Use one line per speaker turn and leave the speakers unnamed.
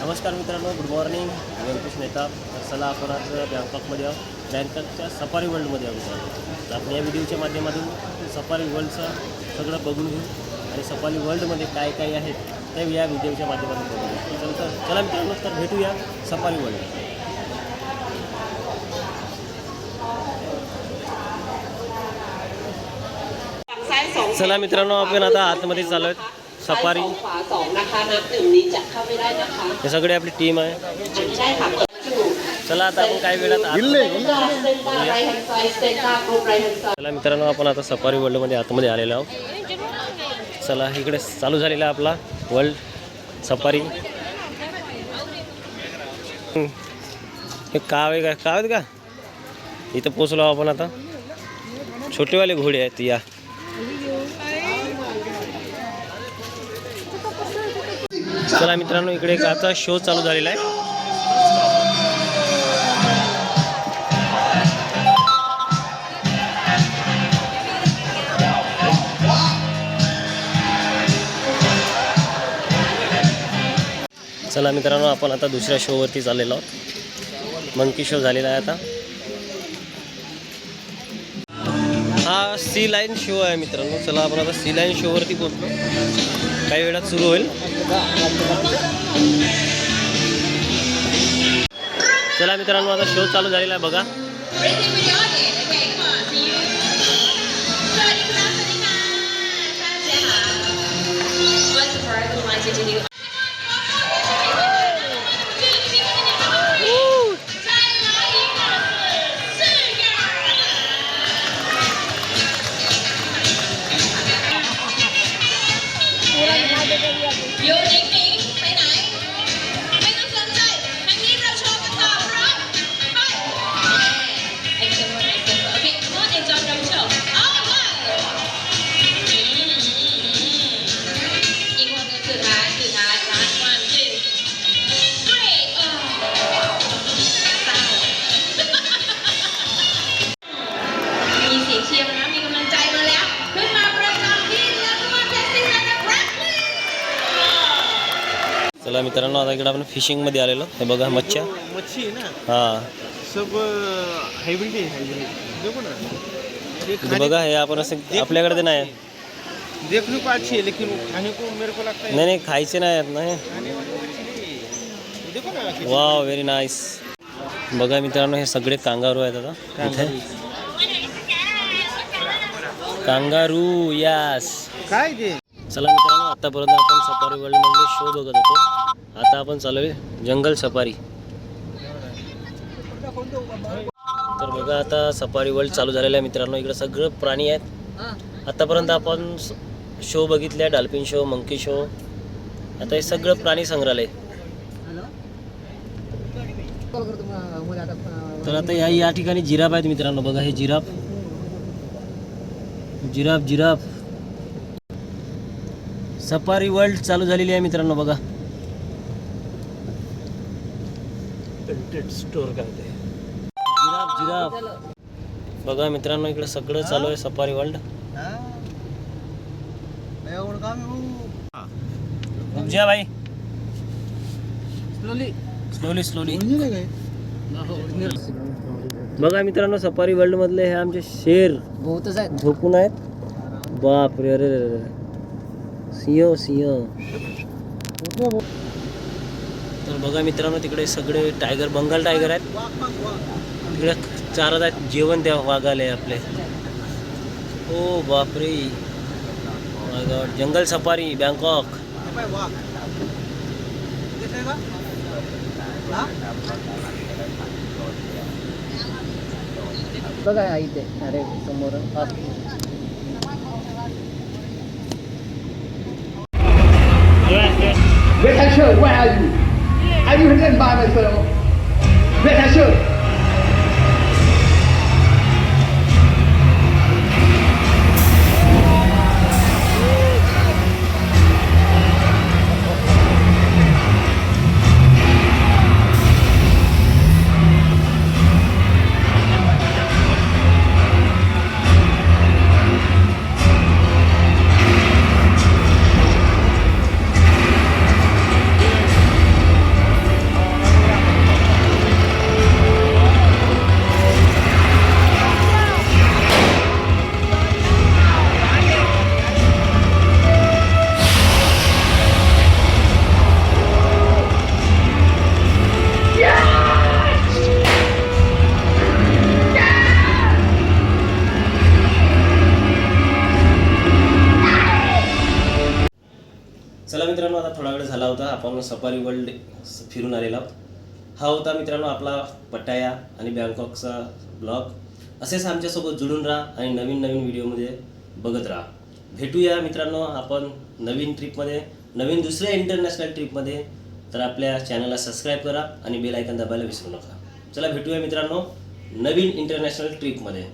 नमस्कार मित्रांनो good morning व्यंकेश नेता तर चला आपण आज बँकॉकमध्ये आहोत. बँकॉकच्या सफारी वर्ल्डमध्ये आहोत मित्रांनो. तर आपण या व्हिडिओच्या माध्यमातून सफारी वर्ल्डचं सगळं बघून घेऊ आणि सफारी वर्ल्डमध्ये काय काय आहेत ते या व्हिडिओच्या माध्यमातून बघूया चल तर चला मित्रांनो तर भेटूया सफारी वर्ल्ड चला मित्रांनो आपण आता आतमध्ये चालू आहेत सफारी
ขวาสองนะคะนับหนึ่งนี้จะเข้าไม่ได้นะคะ
हे सगळे आपली टीम आहे
ใช่ค่ะเปิดจมูก
चला आता आपण काही वेळात आत-
เซนต้าเซนต้าไรแฮนด์ไซด์เซนต้ากรุ๊ปไรแฮนด์ไซด์
चला मित्रांनो आपण आता सफारी वर्ल्डमध्ये आतमध्ये आलेलो आहोत चला इकडे चालू झालेला आहे आपला वर्ल्ड सफारी हं. हे काव आहे का काव आहेत का इथं पोचलो आपण आता छोटेवाले घोडे आहेत या चला मित्रांनो इकडे एक आता शो चालू झालेला आहे. चला मित्रांनो आपण आता दुसऱ्या शोवरती चाललेलो आहोत. मंकी शो झालेला आहे आता. सी लाईन शो आहे मित्रांनो. चला आपण आता सी लाईन शोवरती पोहोचलो. काही वेळात सुरू होईल. चला मित्रांनो आता शो चालू झालेला आहे बघा. चला मित्रांनो आता इकडे आपण फिशिंगमध्ये आलेलो. हे बघा मच्छ्या.
मच्छी है ना.
हां.
सब है
इथे
खाने
बघा हे आपण असं आपल्याकडे ते नाही.
देखने को अच्छी है लेकिन खाने को मेरे को लगता है
नाही नाही खायचे नाही आहेत ना. हे
मच्छी नहीं देखो ना
वा व्हेरी नाईस बघा मित्रांनो हे सगळे कांगारू आहेत आता. इथे. कांगारू. यास
काय ते?
चला मित्रांनो आतापर्यंत आपण सफारी वर्ल्डमध्ये शो बघत होतो. आता आपण चालू आहे जंगल सफारी. तर बघा आता सफारी वर्ल्ड चालू झालेलं आहे मित्रांनो. इकडे सगळं प्राणी आहेत. आतापर्यंत आपण शो बघितले डाल्फिन शो मंकी शो. आता हे सगळं प्राणी संग्रहालय. तर आता या या ठिकाणी जिराफ आहेत मित्रांनो. बघा हे giraffe. Giraffe giraffe. Safari world चालू झालेली आहे मित्रांनो बघा.
स्टोर करते
जिराफ जिराफ. बघा मित्रांनो इकडे सगळं चालू आहे सफारी वर्ल्ड रुक जा भाई स्लोली स्लोली बघा मित्रांनो सफारी वर्ल्ड मधले हे आमचे शेर.
बहुतच आहेत.
झोपून आहेत. बाप रे अरे रे रे. सिंह सिंह तर बघा मित्रांनो तिकडे सगळे टायगर बंगाल टायगर आहेत. तिकडे चारत आहेत जेवण द्या वाघाले आपले. ओ बापरे. God. जंगल सफारी बँकॉक
बघा इथे अरे समोर.
Richard, where are you? Are you hidden by myself? Richard,
चला होता. आपण सफारी वर्ल्ड फिरून आलेलो आहोत. हा होता मित्रांनो आपला पटाया आणि बँकॉकचा ब्लॉग. असेच आमच्यासोबत जुळून राहा आणि नवीन नवीन व्हिडिओमध्ये बघत राहा. भेटूया मित्रांनो आपण नवीन ट्रिपमध्ये नवीन दुसऱ्या इंटरनॅशनल ट्रिपमध्ये तर आपल्या चॅनलला सबस्क्राईब करा आणि बेल आयकन दाबायला विसरू नका. चला भेटूया मित्रांनो नवीन इंटरनॅशनल ट्रिपमध्ये